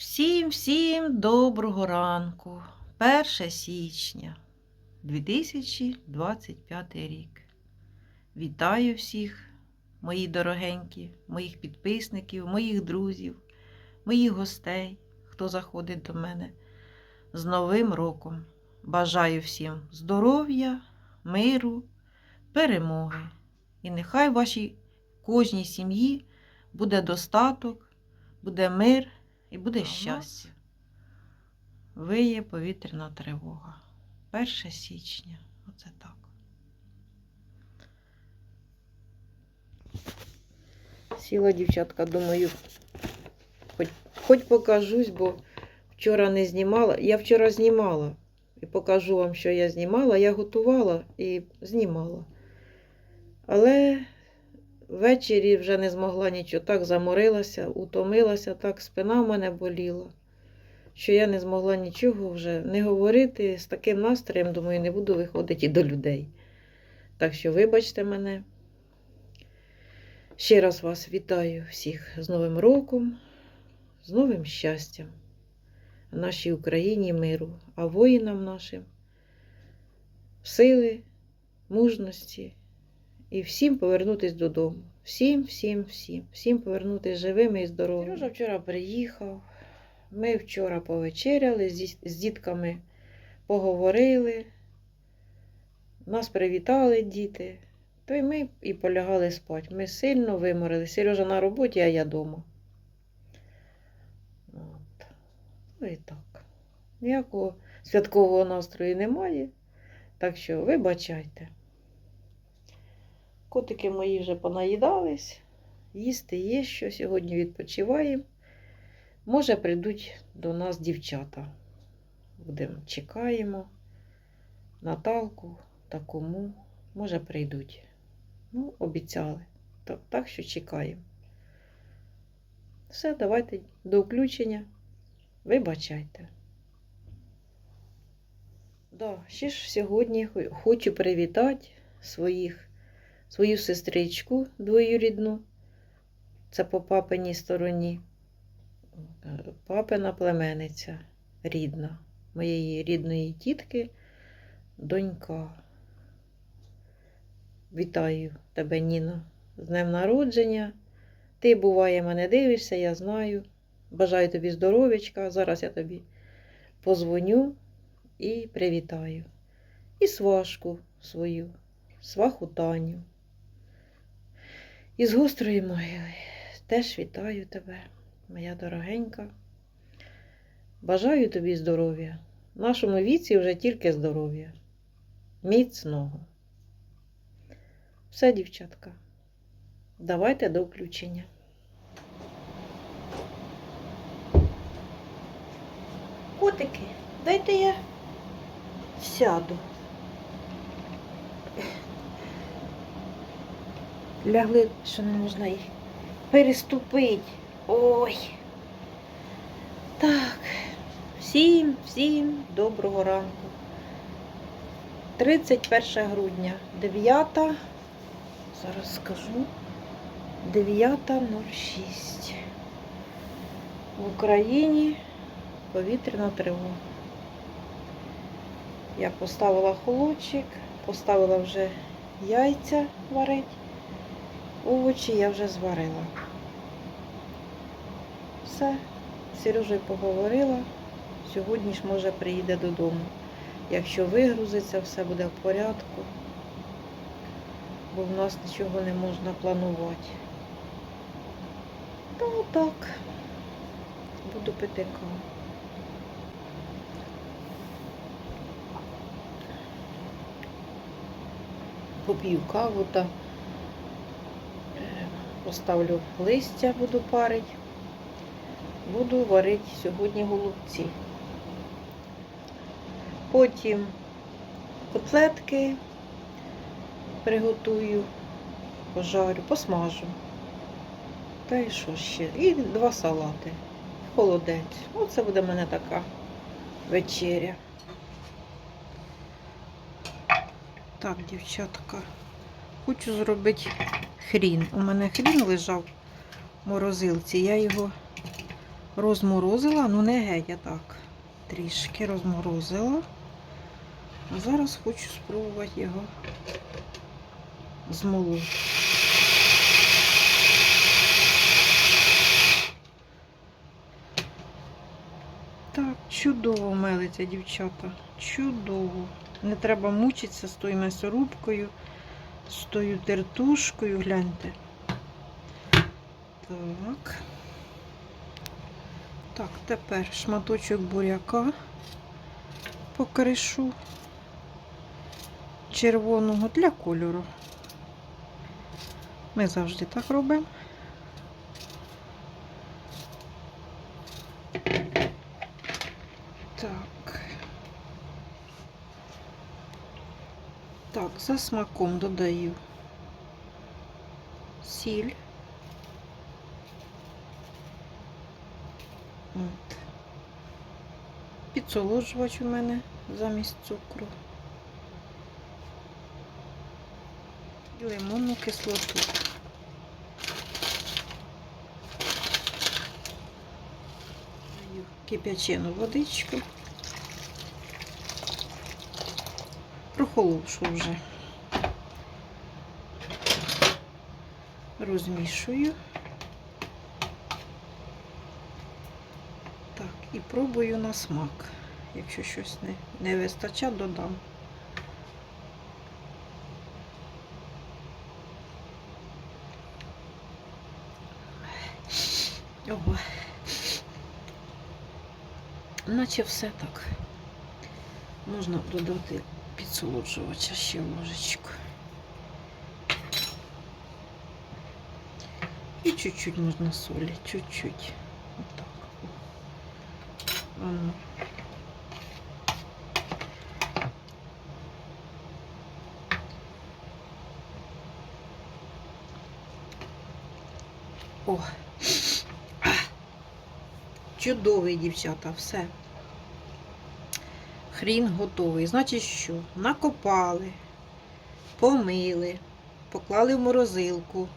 Всім всім доброго ранку. 1 січня 2025 рік. Вітаю всіх, мої дорогенькі, моїх підписників, моїх друзів, моїх гостей, хто заходить до мене з Новим роком. Бажаю всім здоров'я, миру, перемоги. І нехай в вашій кожній сім'ї буде достаток, буде мир і буде А щастя. Виє повітряна тривога. 1 січня. Оце так. Сіла дівчатка, думаю, хоч, хоч покажусь, бо вчора не знімала. Я вчора знімала. І покажу вам, що я знімала. Я готувала і знімала. Але ввечері вже не змогла нічого. Так заморилася, утомилася, так спина в мене боліла, що я не змогла нічого вже не говорити з таким настроєм, думаю, не буду виходити і до людей. Так що, вибачте мене. Ще раз вас вітаю всіх з Новим роком, з новим щастям, нашій Україні миру, а воїнам нашим сили, мужності і всім повернутися додому. Всім, всім, всім, всім повернутися живими і здоровими. Сережа вчора приїхав. Ми вчора повечеряли, з, з дітками поговорили. Нас привітали діти. То й ми і полягали спати. Ми сильно виморили. Сережа на роботі, а я вдома. От. Ну і так. Ніякого святкового настрою немає. Так що вибачайте. Котики мої вже понаїдались, їсти є що, сьогодні відпочиваємо. Може, прийдуть до нас дівчата. Будемо чекаємо. Наталку та кому. Може, прийдуть. Ну, обіцяли. Так, так що чекаємо. Все, давайте до включення. Вибачайте. Да, ще ж сьогодні хочу привітати своїх свою сестричку двоюрідну, це по папиній стороні, папина племениця рідна, моєї рідної тітки, донька. Вітаю тебе, Ніно, з днем народження. Ти, буває, мене дивишся, я знаю. Бажаю тобі здоров'ячка. Зараз я тобі позвоню і привітаю. І свашку свою, сваху Таню. Із гострої могили теж вітаю тебе, моя дорогенька. Бажаю тобі здоров'я. В нашому віці вже тільки здоров'я. Міцного. Все, дівчатка. Давайте до включення. Котики, дайте я сяду. Лягли, що не можна їх переступити. Ой. Так, всім, всім доброго ранку. 31 грудня, 9. Зараз скажу. 9.06. В Україні повітряна тривога. Я поставила холодчик, поставила вже яйця варить. Овочі я вже зварила. Все, з Сережею поговорила. Сьогодні ж, може, приїде додому. Якщо вигрузиться, все буде в порядку, бо в нас нічого не можна планувати. Та так, буду пити каву. Поп'ю каву та поставлю листя, буду парити. Буду варити сьогодні голубці. Потім котлетки приготую, пожарю, посмажу. Та й що ще? І два салати. Холодець. Оце буде в мене така вечеря. Так, дівчатка, хочу зробити хрін. У мене хрін лежав в морозилці. Я його розморозила, ну не геть, а так. Трішки розморозила. А зараз хочу спробувати його змолоти. Так, чудово мелиться, дівчата. Чудово. Не треба мучитися з тою м'ясорубкою, з тою тертушкою, гляньте. Так. Так, тепер шматочок буряка покришу червоного для кольору. Ми завжди так робимо. Так. Так, за смаком додаю сіль. От. Підсолоджувач у мене замість цукру. І лимонну кислоту. Кип'ячену водичку. Прохолодшу вже. Розмішую. Так, і пробую на смак. Якщо щось не, не вистачає, додам. Ого. Наче все так. Можна додати підсолоджувача ще ложечку. І чуть-чуть можна солі, чуть-чуть. Отак. Ану. О. Чудовий, дівчата, все. Хрін готовий. Значить що? Накопали, помили, поклали в морозилку,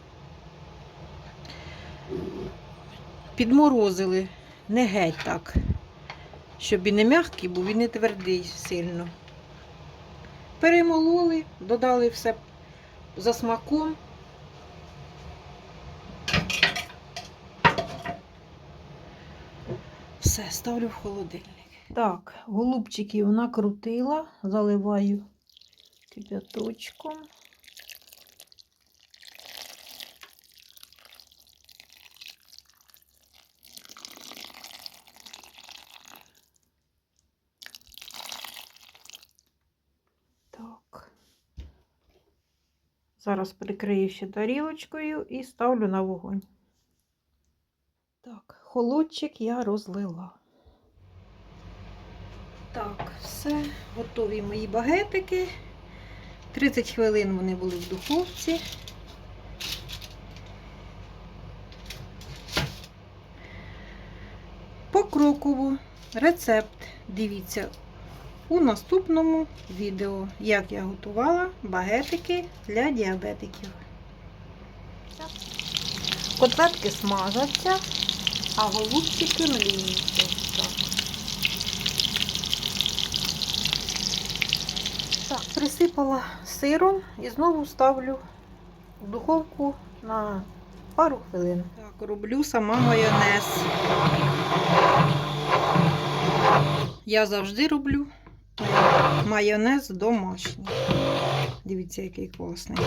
підморозили, не геть так, щоб і не м'який був, і не твердий сильно. Перемололи, додали все за смаком. Все, ставлю в холодильник. Так, голубчиків накрутила, заливаю кипяточком. Так. Зараз прикрию ще тарілочкою і ставлю на вогонь. Так, холодчик я розлила. Все, готові мої багетики. 30 хвилин вони були в духовці. Покроково рецепт дивіться у наступному відео, як я готувала багетики для діабетиків. Котлетки смажаться, а голубчики мліються. Так. Так, присипала сиром і знову ставлю в духовку на пару хвилин. Так, роблю сама майонез. Я завжди роблю майонез домашній. Дивіться, який класний.